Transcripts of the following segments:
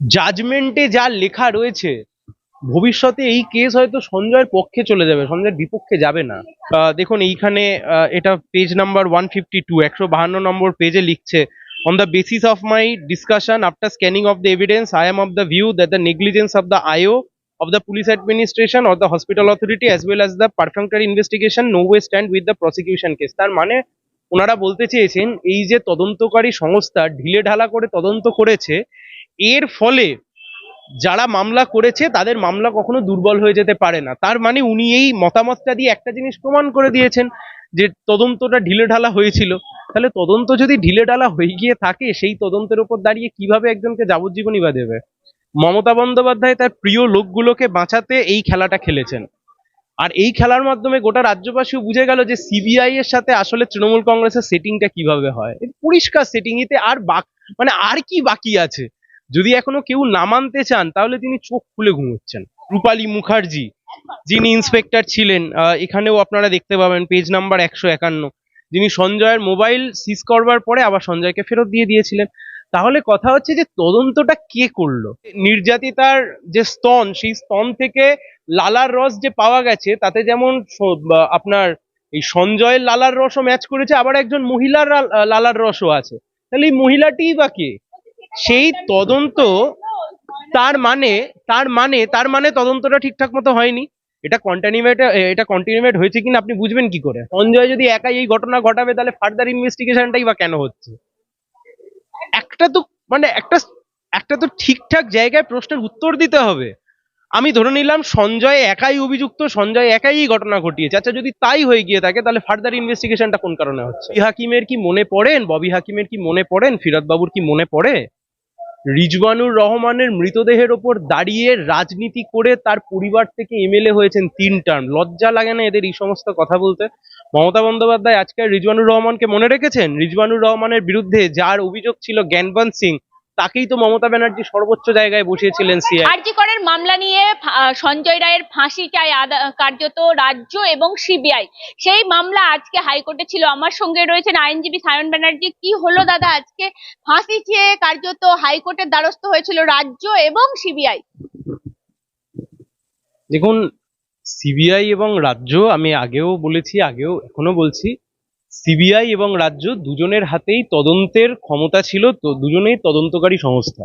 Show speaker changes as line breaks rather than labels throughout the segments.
জাজমেন্টে যা লেখা রয়েছে, ভবিষ্যতে এই কেস হয়তো সঞ্জয়ের পক্ষে চলে যাবে, সঞ্জয়ের বিপক্ষে যাবে না। দেখুন, এইখানে এটা page number one fifty two একশো বাহান্ন নম্বর পেজে লিখছে on the basis of my discussion after scanning of the evidence I am of the view that the negligence of the IO of the police administration or the hospital authority, as well as the perfunctory investigation, no way stand with the prosecution case. তার মানে ওনারা বলতে চেয়েছেন, এই যে তদন্তকারী সংস্থা ঢিলে ঢালা করে তদন্ত করেছে এর ফলে যারা মামলা করেছে, তাদের মামলা কখনো দুর্বল হয়ে যেতে পারে না। তার মানে উনি এই মতামতটা দিয়ে একটা জিনিস প্রমাণ করে দিয়েছেন যে তদন্তটা ঢিলে ঢালা হয়েছিল। তাহলে তদন্ত যদি ঢিলে ঢালা হয়ে গিয়ে থাকে, সেই তদন্তের উপর দাঁড়িয়ে কীভাবে একজনকে যাবজ্জীবনই বা দেবে? মমতা বন্দ্যোপাধ্যায় তার প্রিয় লোকগুলোকে বাঁচাতে এই খেলাটা খেলেছেন। আর এই খেলার মাধ্যমে গোটা রাজ্যবাসীও বুঝে গেল যে সিবিআই এর সাথে আসলে তৃণমূল কংগ্রেসের সেটিংটা কীভাবে হয়। পরিষ্কার সেটিং এতে আর বাক মানে আর কি বাকি আছে? যদি এখনও কেউ না মানতে চান, তাহলে তিনি চোখ খুলে ঘুমোচ্ছেন। রূপালী মুখার্জি, যিনি ইন্সপেক্টর ছিলেন এখানেও আপনারা দেখতে পাবেন পেজ নাম্বার একশো একান্ন। যিনি সঞ্জয়ের মোবাইল সিজ করবার পরে আবার সঞ্জয়কে ফেরত দিয়ে দিয়েছিলেন। তাহলে কথা হচ্ছে যে তদন্তটা কে করল? নির্যাতিতার যে স্তন, সেই স্তন থেকে লালার রস যে পাওয়া গেছে, তাতে যেমন আপনার এই সঞ্জয়ের লালার রসও ম্যাচ করেছে, আবার একজন মহিলার লালার রসও আছে। তাহলে এই মহিলাটিই বা কে? সেই তদন্ত তার মানে তার মানে তার মানে তদন্তটা ঠিকঠাক মতো হয়নি। এটা কন্টিনিউমেট এটা কন্টিনিউমেট হয়েছে কিনা আপনি বুঝবেন কি করে? সঞ্জয় যদি একাই এই ঘটনা ঘটাবে, তাহলে ফার্দার ইনভেস্টিগেশনটাই বা কেন হচ্ছে? একটা তো মানে একটা একটা তো ঠিকঠাক জায়গায় প্রশ্নের উত্তর দিতে হবে। আমি ধরে নিলাম সঞ্জয় একাই অভিযুক্ত, সঞ্জয় একাই এই ঘটনা ঘটিয়েছে। আচ্ছা যদি তাই হয়ে গিয়ে থাকে, তাহলে ফার্দার ইনভেস্টিগেশনটা কোন কারণে হচ্ছে? হাকিমের কি মনে পড়েন? ববি হাকিমের কি মনে পড়েন? ফিরাদ বাবুর কি মনে পড়ে? রিজওয়ানুর রহমানের মৃতদেহের ওপর দাঁড়িয়ে রাজনীতি করে তার পরিবার থেকে এমএলএ হয়েছেন তিন টার্ম। লজ্জা লাগে না এদের এই সমস্ত কথা বলতে। মমতা বন্দ্যোপাধ্যায় আজকে রিজবানুর রহমানকে মনে রেখেছেন? রিজবানুর রহমানের বিরুদ্ধে যার অভিযোগ ছিল জ্ঞানবান সিং তাকেই তো মমতা ব্যানার্জি সর্বোচ্চ জায়গায় বসিয়েছিলেন সিআই
আরজি করের মামলা নিয়ে সঞ্জয় রায়ের ফাঁসি চায় কার্যত রাজ্য এবং সিবিআই সেই মামলা আজকে হাইকোর্টে ছিল। আমার সঙ্গে রয়েছেন আইনজীবী সায়ন ব্যানার্জি। কি হলো দাদা আজকে? ফাঁসি চেয়ে কার্যত হাইকোর্টের দ্বারস্থ হয়েছিল রাজ্য এবং সিবিআই
দেখুন সিবিআই এবং রাজ্য আমি আগেও বলেছি আগেও এখনও বলছি সিবিআই এবং রাজ্য দুজনের হাতেই তদন্তের ক্ষমতা ছিল, তো দুজনেই তদন্তকারী সংস্থা।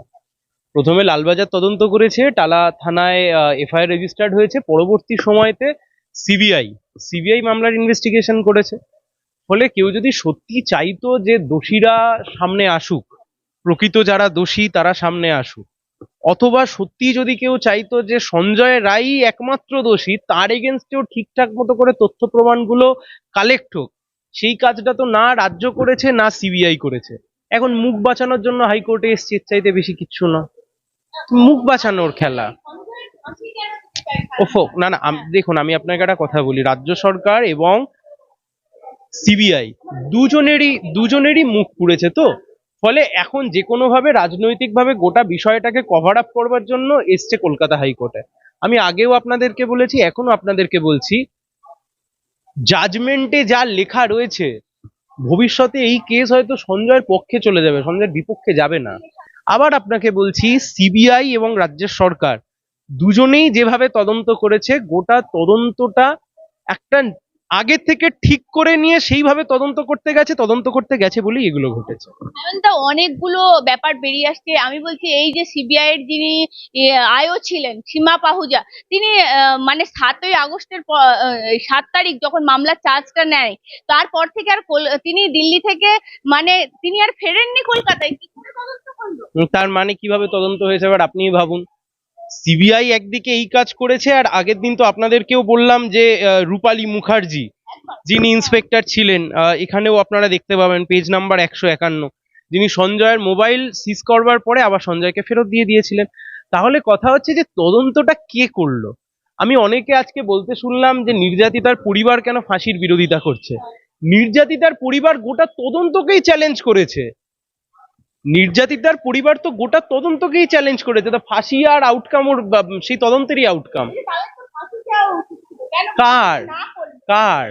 প্রথমে লালবাজার তদন্ত করেছে, টালা থানায় এফআইআর রেজিস্টার্ড হয়েছে। পরবর্তী সময়তে সিবিআই সিবিআই মামলার ইনভেস্টিগেশন করেছে। ফলে কেউ যদি সত্যি চাইতো যে দোষীরা সামনে আসুক, প্রকৃত যারা দোষী তারা সামনে আসুক, অথবা সত্যি যদি কেউ চাইতো যে সঞ্জয় রাই একমাত্র দোষী, তার এগেনস্টেও ঠিকঠাক মতো করে তথ্য প্রমাণগুলো কালেক্ট হোক সেই কাজটা তো না রাজ্য করেছে, না সিবিআই করেছে। এখন মুখ বাঁচানোর জন্য হাইকোর্টে এসছে চাইতে বেশি কিচ্ছু না। মুখ বাঁচানোর খেলা। ওফো, না না দেখুন, আমি আপনাকে একটা কথা বলি। রাজ্য সরকার এবং সিবিআই দুজনেরই দুজনেরই মুখ পুড়েছে তো? ফলে এখন যে কোনো ভাবে রাজনৈতিকভাবে গোটা বিষয়টাকে কভার আপ করবার জন্য এসছে কলকাতা হাইকোর্টে। আমি আগেও আপনাদেরকে বলেছি এখনও আপনাদেরকে বলছি জাজমেন্টে যা লেখা রয়েছে, ভবিষ্যতে এই কেস হয়তো সঞ্জয়ের পক্ষে চলে যাবে, সঞ্জয়ের বিপক্ষে যাবে না। আবার আপনাকে বলছি সিবিআই এবং রাজ্যের সরকার দুজনেই যেভাবে তদন্ত করেছে, গোটা তদন্তটা একটা আগে থেকে ঠিক করে নিয়ে সেইভাবে তদন্ত করতে গেছে তদন্ত করতে গেছে বলেই এগুলো ঘটেছে।
তো অনেকগুলো ব্যাপার বেরিয়ে আসছে। আমি বলছি এই যে সিবিআই এর যিনি আয়ও ছিলেন সীমা পাহুজা তিনি মানে সাতই আগস্টের সাত তারিখ যখন মামলার চার্জটা নেয় তারপর থেকে আর তিনি দিল্লি থেকে মানে তিনি আর ফেরেননি কলকাতায় কি করে তদন্ত করল?
তার মানে কীভাবে তদন্ত হয়েছে এবার আপনিই ভাবুন। সিবিআই একদিকে এই কাজ করেছে আর আগের দিন তো আপনাদেরকেও বললাম যে রূপালী মুখার্জি যিনি ইন্সপেক্টর ছিলেন এখানেও আপনারা দেখতে পাবেন পেজ নাম্বার একশো একান্ন। যিনি সঞ্জয়ের মোবাইল সিজ করবার পরে আবার সঞ্জয়কে ফেরত দিয়ে দিয়েছিলেন। তাহলে কথা হচ্ছে যে, তদন্তটা কে করল? আমি অনেকে আজকে বলতে শুনলাম যে নির্যাতিতার পরিবার কেন ফাঁসির বিরোধিতা করছে? নির্যাতিতার পরিবার গোটা তদন্তকেই চ্যালেঞ্জ করেছে। নির্যাতিতার পরিবার তো গোটা তদন্তকেই চ্যালেঞ্জ করেছে। তা ফাঁসি আর আউটকাম ওর সেই তদন্তেরই আউটকাম কার? কার।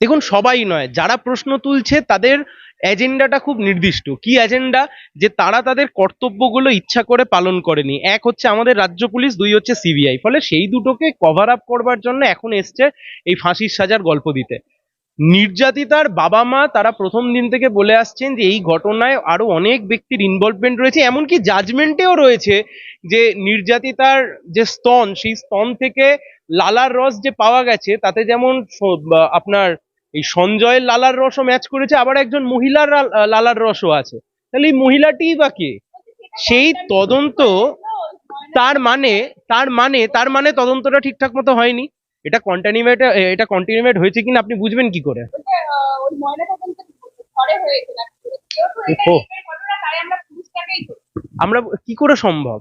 দেখুন সবাই নয় যারা প্রশ্ন তুলছে তাদের এজেন্ডাটা খুব নির্দিষ্ট। কি এজেন্ডা? যে তারা তাদের কর্তব্যগুলো ইচ্ছা করে পালন করেনি। এক হচ্ছে আমাদের রাজ্য পুলিশ দুই হচ্ছে সিবিআই। ফলে সেই দুটোকে কভার আপ করবার জন্য এখন এসছে এই ফাঁসির সাজার গল্প দিতে। নির্যাতিতার বাবা মা তারা প্রথম দিন থেকে বলে আসছেন যে এই ঘটনায় আরও অনেক ব্যক্তির ইনভলভমেন্ট রয়েছে, এমনকি জাজমেন্টেও রয়েছে যে নির্যাতিতার যে স্তন, সেই স্তন থেকে লালার রস যে পাওয়া গেছে, তাতে যেমন আপনার এই সঞ্জয়ের লালার রসও ম্যাচ করেছে, আবার একজন মহিলার লাল- লালার রসও আছে। তাহলে এই মহিলাটিই বা কে? সেই তদন্ত তার মানে তার মানে তার মানে তদন্তটা ঠিকঠাক মতো হয়নি। এটা কন্টিনিউমেট এটা কন্টিনিউমেট হয়েছে কিনা আপনি বুঝবেন কি করে?
আমরা
কি করে সম্ভব?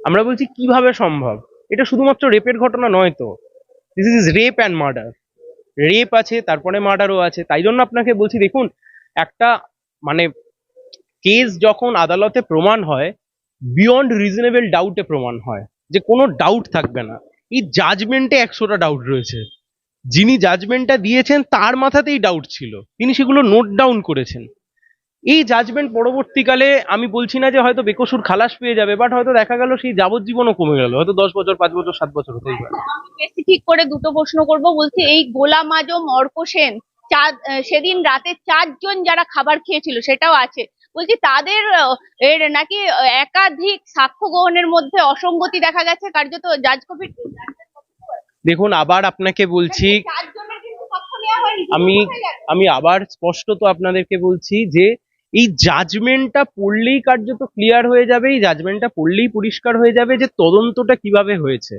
আমরা বলছি কীভাবে সম্ভব? এটা শুধুমাত্র রেপের ঘটনা নয় তো। This is rape and murder rape আছে তারপরে মার্ডারও আছে। তাই জন্য আপনাকে বলছি দেখুন একটা মানে কেস যখন আদালতে প্রমাণ হয় বিয়ন্ড রিজনেবল ডাউটে প্রমাণ হয়। যে কোনো ডাউট থাকবে না। এই জাজমেন্টে একশোটা ডাউট রয়েছে। যিনি জাজমেন্টটা দিয়েছেন, তার মাথাতেই ডাউট ছিল। তিনি সেগুলো নোট ডাউন করেছেন। এই জাজমেন্ট পরবর্তীকালে আমি বলছি না যে হয়তো বেকসুর খালাস পেয়ে যাবে বাট হয়তো দেখা গেল সেই যাবজ্জীবনও কমে গেল। হয়তো দশ বছর, পাঁচ বছর, সাত বছর হতেই পারে।
স্পেসিফিক করে দুটো প্রশ্ন করব। বলছি এই গোলাম আজম অর্ক সেন চার সেদিন রাতে চারজন যারা খাবার খেয়েছিল, সেটাও আছে। বলছি তাদের এর নাকি একাধিক সাক্ষ্য গ্রহণের মধ্যে অসঙ্গতি দেখা গেছে? কার্যত জাজ কপির
দেখুন আবার আপনাকে বলছি
হয়নি
আমি আমি আবার স্পষ্টত আপনাদেরকে বলছি যে এই জাজমেন্টটা পড়লেই কার্যত ক্লিয়ার হয়ে যাবে এই জাজমেন্টটা পড়লেই পরিষ্কার হয়ে যাবে যে তদন্তটা কীভাবে হয়েছে।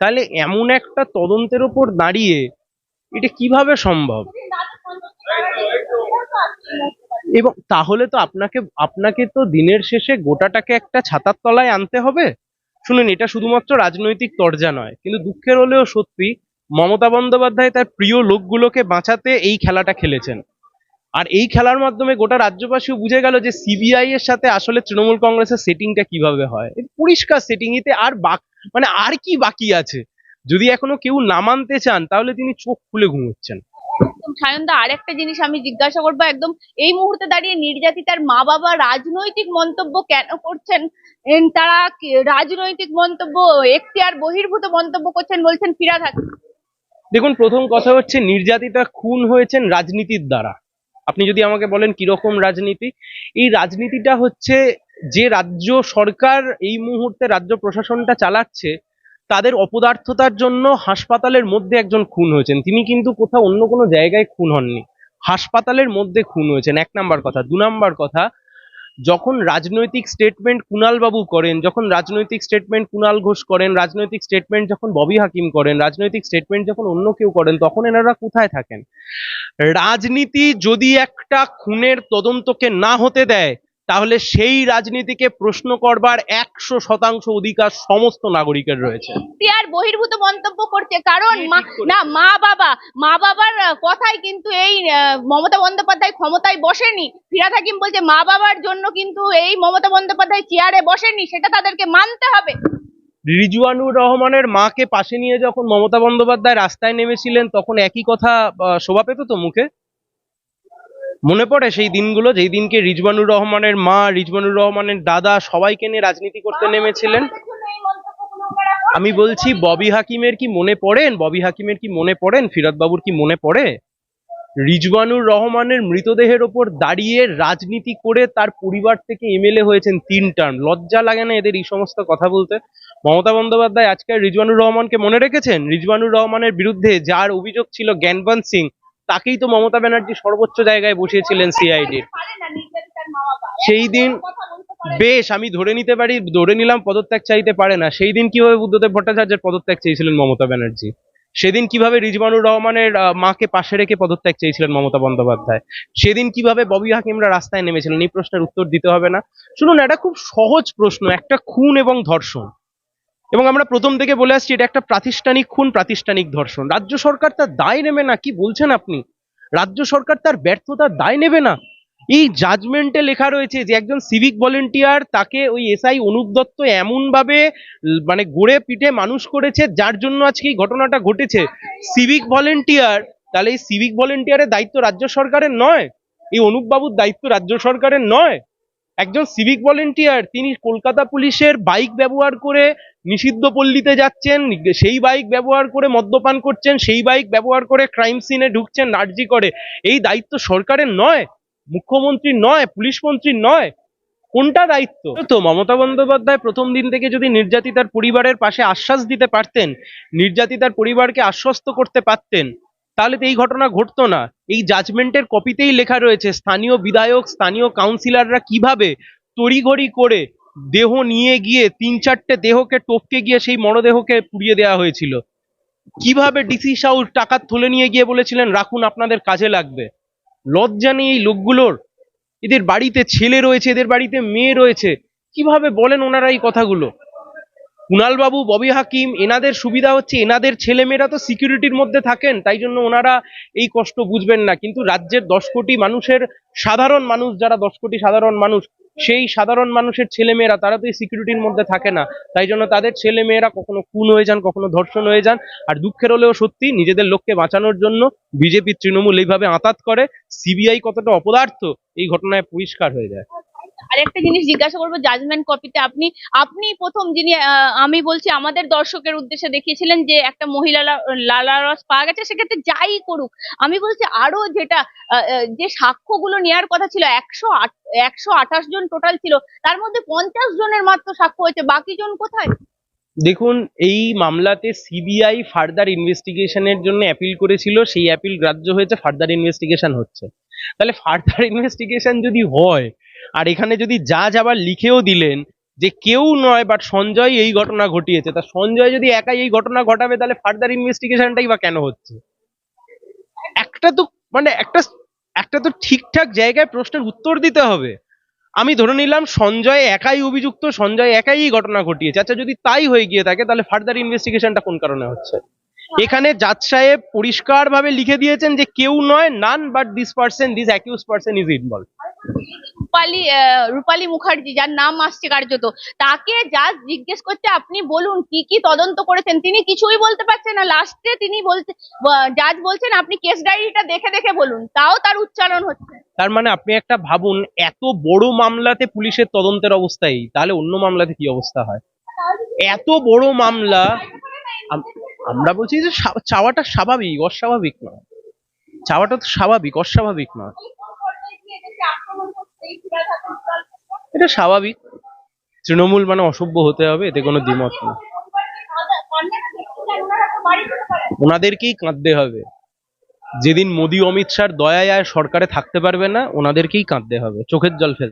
তাহলে এমন একটা তদন্তের ওপর দাঁড়িয়ে এটা কীভাবে সম্ভব? এবং তাহলে তো আপনাকে আপনাকে তো দিনের শেষে গোটাটাকে একটা ছাতার তলায় আনতে হবে। শুনুন, এটা শুধুমাত্র রাজনৈতিক তরজা নয়, কিন্তু দুঃখের হলেও সত্যি মমতা বন্দ্যোপাধ্যায় তার প্রিয় লোকগুলোকে বাঁচাতে এই খেলাটা খেলেছেন। আর এই খেলার মাধ্যমে গোটা রাজ্যবাসীও বুঝে গেল যে সিবিআই এর সাথে আসলে তৃণমূল কংগ্রেসের সেটিংটা কীভাবে হয়। পরিষ্কার সেটিং এতে আর বাক মানে আর কি বাকি আছে? যদি এখনও কেউ না মানতে চান, তাহলে তিনি চোখ খুলে ঘুমোচ্ছেন।
সায়নদা, আরেকটা জিনিস আমি জিজ্ঞাসা করব, একদম এই মুহূর্তে দাঁড়িয়ে নির্যাতিতার মা বাবা রাজনৈতিক মন্তব্য কেন করছেন? তারা রাজনৈতিক মন্তব্য, এখতিয়ার বহির্ভূত মন্তব্য করছেন বলছেন ফিরাদ হাকিম
দেখুন, প্রথম কথা হচ্ছে নির্যাতিতা খুন হয়েছেন রাজনীতির দ্বারা। আপনি যদি আমাকে বলেন কীরকম রাজনীতি, এই রাজনীতিটা হচ্ছে যে রাজ্য সরকার এই মুহূর্তে রাজ্য প্রশাসনটা চালাচ্ছে তাদের অপদার্থতার জন্য হাসপাতালের মধ্যে একজন খুন হয়েছেন। তিনি কিন্তু কোথাও অন্য কোনো জায়গায় খুন হননি। হাসপাতালের মধ্যে খুন হয়েছেন, এক নাম্বার কথা। দু নাম্বার কথা, যখন রাজনৈতিক স্টেটমেন্ট কুণাল বাবু করেন, যখন রাজনৈতিক স্টেটমেন্ট কুণাল ঘোষ করেন, রাজনৈতিক স্টেটমেন্ট যখন ববি হাকিম করেন, রাজনৈতিক স্টেটমেন্ট যখন অন্য কেউ করেন, তখন এনারা কোথায় থাকেন? রাজনীতি যদি একটা খুনের তদন্তকে না হতে দেয় তাহলে সেই রাজনীতিকে প্রশ্ন করবার একশো শতাংশ অধিকার সমস্ত নাগরিকের রয়েছে।
এখতিয়ার বহির্ভূত মন্তব্য করছে কারণ মা- না মা বাবা মা বাবার কথাই কিন্তু এই আহ, মমতা বন্দ্যোপাধ্যায় ক্ষমতায় বসেনি। ফিরাদ হাকিম বলছে মা বাবার জন্য কিন্তু এই মমতা বন্দ্যোপাধ্যায় চেয়ারে বসেনি সেটা তাদেরকে মানতে হবে।
রিজওয়ানুর রহমানের মাকে পাশে নিয়ে যখন মমতা বন্দ্যোপাধ্যায় রাস্তায় নেমেছিলেন তখন একই কথা শোভা পেত তো মুখে? মনে পড়ে সেই দিনগুলো? যেই দিনকে রিজওয়ানুর রহমানের মা রিজওয়ানুর রহমানের দাদা সবাইকে নিয়ে রাজনীতি করতে নেমেছিলেন। আমি বলছি ববি হাকিমের কি মনে পড়েন? ববি হাকিমের কি মনে পড়েন? ফিরাদ বাবুর কি মনে পড়ে? রিজওয়ানুর রহমানের মৃতদেহের ওপর দাঁড়িয়ে রাজনীতি করে তার পরিবার থেকে এমএলএ হয়েছেন তিন টার্ম। লজ্জা লাগে না এদের এই সমস্ত কথা বলতে? মমতা বন্দ্যোপাধ্যায় আজকে রিজওয়ানুর রহমানকে মনে রেখেছেন? রিজওয়ানুর রহমানের বিরুদ্ধে যার অভিযোগ ছিল জ্ঞানবন্ত সিং তাকেই তো মমতা ব্যানার্জি সর্বোচ্চ জায়গায় বসিয়েছিলেন সিআইডির সেই দিন। বেশ, আমি ধরে নিতে পারি, ধরে নিলাম পদত্যাগ চাইতে পারে না। সেই দিন কীভাবে বুদ্ধদেব ভট্টাচার্যের পদত্যাগ চেয়েছিলেন মমতা ব্যানার্জি? সেদিন কীভাবে রিজবানুর রহমানের মাকে পাশে রেখে পদত্যাগ চেয়েছিলেন মমতা বন্দ্যোপাধ্যায়? সেদিন কীভাবে ববি হাকিমরা রাস্তায় নেমেছিলেন? এই প্রশ্নের উত্তর দিতে হবে না। শুনুন, এটা খুব সহজ প্রশ্ন, একটা খুন এবং ধর্ষণ। এবং আমরা প্রথম থেকে বলে আসছি, এটা একটা প্রাতিষ্ঠানিক খুন, প্রাতিষ্ঠানিক ধর্ষণ। রাজ্য সরকার তার দায় নেবে না, কি বলছেন আপনি? রাজ্য সরকার তার ব্যর্থতার দায় নেবে না। এই জাজমেন্টে লেখা রয়েছে যে একজন সিভিক ভলেন্টিয়ার তাকে ওই এসআই অনুপ দত্ত এমনভাবে মানে গড়ে পিঠে মানুষ করেছে, যার জন্য আজকে এই ঘটনাটা ঘটেছে। সিভিক ভলেন্টিয়ার তাহলে এই সিভিক ভলেন্টিয়ারের দায়িত্ব রাজ্য সরকারের নয়? এই অনুপবাবুর দায়িত্ব রাজ্য সরকারের নয়? একজন সিভিক ভলেন্টিয়ার তিনি কলকাতা পুলিশের বাইক ব্যবহার করে নিষিদ্ধ পল্লীতে যাচ্ছেন, সেই বাইক ব্যবহার করে মদ্যপান করছেন, সেই বাইক ব্যবহার করে ক্রাইম সিনে ঢুকছেন, নার্জি করে। এই দায়িত্ব সরকারের নয় মুখ্যমন্ত্রী নয়, পুলিশ মন্ত্রীর নয়। কোনটা দায়িত্ব? তো মমতা বন্দ্যোপাধ্যায় প্রথম দিন থেকে যদি নির্যাতিতার পরিবারের পাশে আশ্বাস দিতে পারতেন, নির্যাতিতার পরিবারকে আশ্বস্ত করতে পারতেন, তাহলে তো এই ঘটনা ঘটতো না। এই জাজমেন্টের কপিতেই লেখা রয়েছে, স্থানীয় বিধায়ক, স্থানীয় কাউন্সিলররা কীভাবে তড়িঘড়ি করে দেহ নিয়ে গিয়ে তিন চারটে দেহকে টপকে গিয়ে সেই মরদেহকে পুড়িয়ে দেওয়া হয়েছিল। কীভাবে ডিসি সাউল টাকা তুলে নিয়ে গিয়ে বলেছিলেন, রাখুন, আপনাদের কাজে লাগবে লজ্জা নেই এই লোকগুলোর। এদের বাড়িতে ছেলে রয়েছে, এদের বাড়িতে মেয়ে রয়েছে। কীভাবে বলেন ওনারা এই কথাগুলো? কুণাল বাবু ববি হাকিম, এনাদের সুবিধা হচ্ছে এনাদের ছেলেমেয়েরা তো সিকিউরিটির মধ্যে থাকেন, তাই জন্য ওনারা এই কষ্ট বুঝবেন না। কিন্তু রাজ্যের দশ কোটি মানুষের সাধারণ মানুষ, যারা দশ কোটি সাধারণ মানুষ সেই সাধারণ মানুষের ছেলেমেয়েরা, তারা তো এই সিকিউরিটির মধ্যে থাকে না। তাই জন্য তাদের ছেলেমেয়েরা কখনো খুন হয়ে যান, কখনো ধর্ষণ হয়ে যান। আর দুঃখের হলেও সত্যি, নিজেদের লোককে বাঁচানোর জন্য বিজেপি তৃণমূল এইভাবে আঁতাত করে, সিবিআই কতটা অপদার্থ, এই ঘটনায় পরিষ্কার হয়ে যায়।
আরেকটা জিনিস জিজ্ঞাসা করব জাজমেন্ট কপিতে আপনি আপনি প্রথম যিনি আমি বলছি আমাদের দর্শকের উদ্দেশ্যে দেখিয়েছিলেন যে একটা মহিলা লা- লালা রস পাওয়া গেছে, সেক্ষেত্রে যাই করুক। আমি বলছি আরও যেটা যে সাক্ষ্যগুলো নেওয়ার কথা ছিল, একশো একশো আঠাশ জন টোটাল ছিল, তার মধ্যে পঞ্চাশ জনের মাত্র সাক্ষ্য হয়েছে, বাকি জন কোথায়?
দেখুন, এই মামলাতে সিবিআই ফার্দার ইনভেস্টিগেশনের জন্য অ্যাপিল করেছিল, সেই অ্যাপিল গ্রাহ্য হয়েছে ফার্দার ইনভেস্টিগেশন হচ্ছে। তাহলে ফার্দার ইনভেস্টিগেশন যদি হয় আর এখানে যদি যা আবার লিখেও দিলেন যে কেউ নয় বাট সঞ্জয় এই ঘটনা ঘটিয়েছে, তা সঞ্জয় যদি একাই এই ঘটনা ঘটাবে, তাহলে ফার্দার ইনভেস্টিগেশনটাই বা কেন হচ্ছে? একটা তো মানে একটা একটা তো ঠিকঠাক জায়গায় প্রশ্নের উত্তর দিতে হবে। আমি ধরে নিলাম সঞ্জয় একাই অভিযুক্ত, সঞ্জয় একাই ঘটনা ঘটিয়েছে। আচ্ছা যদি তাই হয়ে গিয়ে থাকে, তাহলে ফার্দার ইনভেস্টিগেশনটা কোন কারণে হচ্ছে? এখানে জাজ সাহেব পরিষ্কারভাবে লিখে দিয়েছেন যে কেউ নয় none but this person this accuse person is involve
Rupali Rupali Mukherjee, যার নাম আসছে কার্যত, তাকে যা জিজ্ঞেস করতে আপনি বলুন, কি কি তদন্ত করেছেন? তিনি কিছুই বলতে পারছেন না। লাস্টে তিনি বলতে জাজ বলছেন, আপনি কেস ডায়েরিটা দেখে দেখে বলুন। তাও তার উচ্চারণ হচ্ছে।
তার মানে আপনি একটা ভাবুন, এত বড় মামলাতে পুলিশের তদন্তের অবস্থা এই। তাহলে অন্য মামলাতে কি অবস্থা হয়? এত বড় মামলা, আম- আমরা বলছি যে চাওয়াটা স্বাভাবিক, অস্বাভাবিক নয়। চাওয়াটা তো স্বাভাবিক, অস্বাভাবিক নয়। এটা স্বাভাবিক। তৃণমূল মানে অসভ্য হতে হবে, এতে কোনো দ্বিমত নেই। ওনাদেরকেই কাঁদতে হবে। যেদিন মোদি, অমিত শাহর দয়ায় সরকারে থাকতে পারবে না, ওনাদেরকেই কাঁদতে হবে। চোখের জল ফেলতে